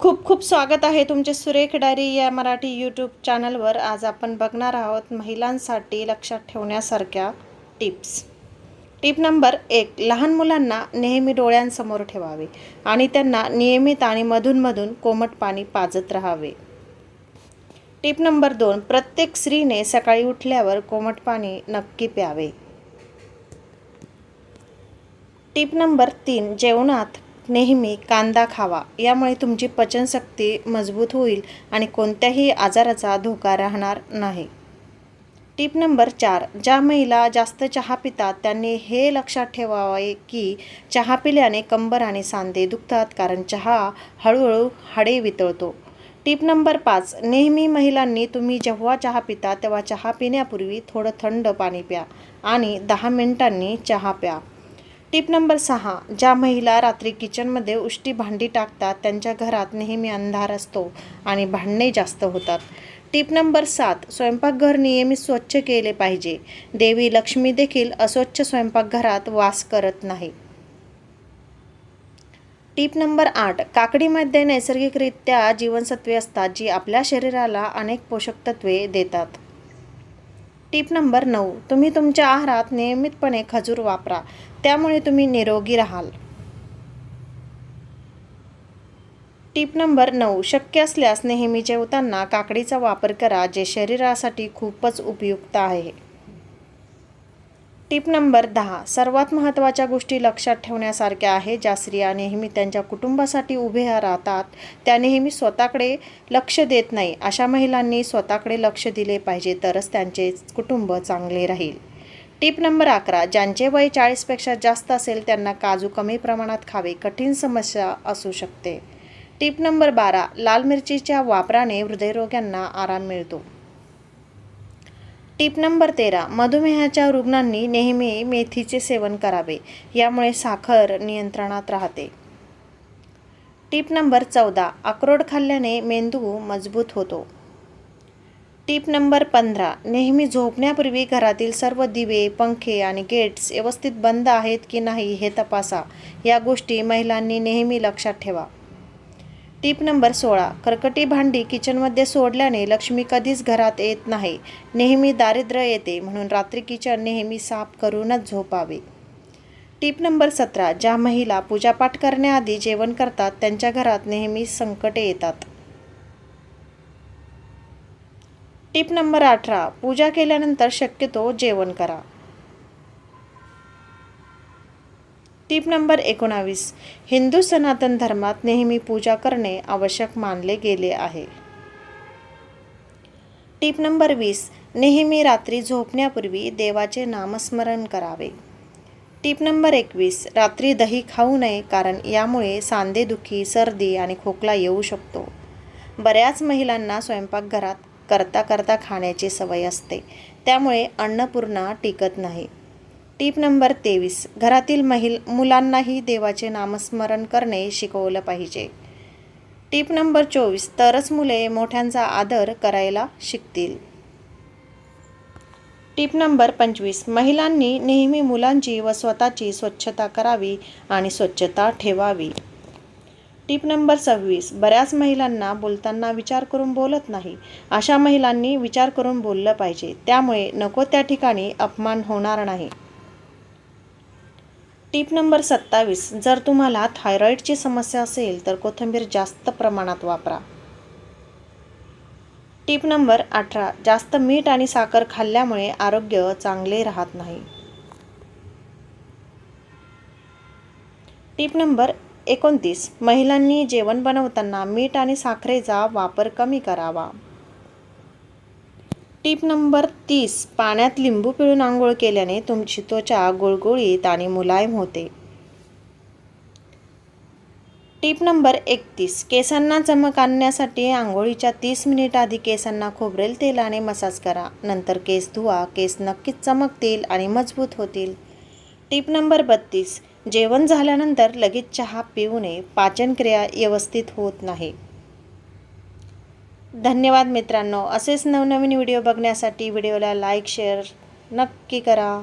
खूप खूप स्वागत आहे तुमचे सुरेख डायरी या मराठी यूट्यूब चॅनलवर आज आपण बघणार आहोत महिलांसाठी लक्षात ठेवण्यासारख्या टिप्स टिप नंबर एक लहान मुलांना नेहमी डोळ्यांसमोर ठेवावे आणि त्यांना नियमित आणि मधूनमधून कोमट पाणी पाजत राहावे. टिप नंबर दोन प्रत्येक स्त्रीने सकाळी उठल्यावर कोमट पाणी नक्की प्यावे. टिप नंबर तीन जेवणात नेहमी कांदा खावा. यामुळे तुमची पचनशक्ती मजबूत होईल आणि कोणत्याही आजाराचा धोका राहणार नाही. टिप नंबर चार. ज्या महिला जास्त चहा पितात त्यांनी हे लक्षात ठेवावे की चहा पिल्याने कंबर आणि सांधे दुखतात कारण चहा हळूहळू हाडे वितळतो. टिप नंबर पाच. नेहमी महिलांनी तुम्ही जेव्हा चहा पिता तेव्हा चहा पिण्यापूर्वी थोडं थंड पाणी प्या आणि दहा मिनिटांनी चहा प्या. टिप नंबर सहा ज्या महिला रात्री किचनमध्ये उष्टी भांडी टाकतात त्यांच्या घरात नेहमी अंधार असतो आणि भांडणे जास्त होतात. टिप नंबर सात स्वयंपाकघर नियमित स्वच्छ केले पाहिजे. देवी लक्ष्मी देखील अस्वच्छ स्वयंपाकघरात वास करत नाही. टिप नंबर आठ काकडीमध्ये नैसर्गिकरित्या जीवनसत्वे असतात जी आपल्या शरीराला अनेक पोषक तत्वे देतात. टिप नंबर नऊ तुम्ही तुमच्या आहारात नियमितपणे खजूर वापरा त्यामुळे तुम्ही निरोगी राहाल. टिप नंबर नऊ शक्य असल्यास नेहमी जेवताना काकडीचा वापर करा जे शरीरासाठी खूपच उपयुक्त आहे. टिप नंबर दहा. सर्वात महत्त्वाच्या गोष्टी लक्षात ठेवण्यासारख्या आहे ज्या स्त्रिया नेहमी त्यांच्या कुटुंबासाठी उभ्या राहतात त्या नेहमी स्वतःकडे लक्ष देत नाही. अशा महिलांनी स्वतःकडे लक्ष दिले पाहिजे तरच त्यांचे कुटुंब चांगले राहील. टिप नंबर अकरा. ज्यांचे वय चाळीसपेक्षा जास्त असेल त्यांना काजू कमी प्रमाणात खावे कठीण समस्या असू शकते. टिप नंबर बारा. लाल मिरचीच्या वापराने हृदयरोग्यांना आराम मिळतो. टिप नंबर तेरा मधुमेहाच्या रुग्णांनी नेहमी मेथीचे सेवन करावे यामुळे साखर नियंत्रणात राहते. टिप नंबर चौदा अक्रोड खाल्ल्याने मेंदू मजबूत होतो. टिप नंबर पंधरा नेहमी झोपण्यापूर्वी घरातील सर्व दिवे पंखे आणि गेट्स व्यवस्थित बंद आहेत की नाही हे तपासा. या गोष्टी महिलांनी नेहमी लक्षात ठेवा. टीप नंबर सोळा. कर्कटी भांडी किचनमध्ये सोडल्याने लक्ष्मी कधीच घरात येत नाही. नेहमी दारिद्र्य येते म्हणून रात्री किचन नेहमी साफ करूनच झोपावे. टीप नंबर सतरा. ज्या महिला पूजापाठ करण्याआधी जेवण करतात त्यांच्या घरात नेहमी संकटे येतात. टीप नंबर अठरा. पूजा केल्यानंतर शक्यतो जेवण करा. टीप नंबर एकोणावीस. हिंदू सनातन धर्मात नेहमी पूजा करणे आवश्यक मानले गेले आहे. टीप नंबर वीस. नेहमी रात्री झोपण्यापूर्वी देवाचे नामस्मरण करावे. टीप नंबर एकवीस. रात्री दही खाऊ नये कारण यामुळे सांधेदुखी सर्दी आणि खोकला येऊ शकतो. बऱ्याच महिलांना स्वयंपाकघरात करता करता खाण्याची सवय असते. त्यामुळे अन्नपूर्णा टिकत नाही. टीप नंबर तेवीस. घरातील महिल मुलांनाही देवाचे नामस्मरण करणे शिकवलं पाहिजे. टीप नंबर चोवीस. तरच मुले मोठ्यांचा आदर करायला शिकतील. टीप नंबर पंचवीस. महिलांनी नेहमी मुलांची व स्वतःची स्वच्छता करावी आणि स्वच्छता ठेवावी. टीप नंबर सव्वीस. बऱ्याच महिलांना बोलताना विचार करून बोलत नाही. अशा महिलांनी विचार करून बोललं पाहिजे. त्यामुळे नको त्या ठिकाणी अपमान होणार नाही. टीप नंबर सत्तावीस. जर तुम्हाला थायरॉईडची समस्या असेल तर कोथिंबीर जास्त प्रमाणात वापरा. टीप नंबर अठरा. जास्त मीठ आणि साखर खाल्ल्यामुळे आरोग्य चांगले राहत नाही. टीप नंबर एकोणतीस. महिलांनी जेवण बनवताना मीठ आणि साखरेचा वापर कमी करावा. टीप नंबर तीस. पाण्यात लिंबू पिळून आंघोळ केल्याने तुमची त्वचा गुळगुळीत आणि मुलायम होते. टीप नंबर एकतीस. केसांना चमक आणण्यासाठी आंघोळीच्या तीस मिनिट आधी केसांना खोबरेल तेलाने मसाज करा. नंतर केस धुवा. केस नक्कीच चमकतील आणि मजबूत होतील. टीप नंबर बत्तीस. जेवण झाल्यानंतर लगेच चहा पिऊ नये. पाचनक्रिया व्यवस्थित होत नाही. धन्यवाद मित्रांनो. असेच नवनवीन व्हिडिओ बघण्यासाठी व्हिडिओला लाईक शेअर नक्की करा.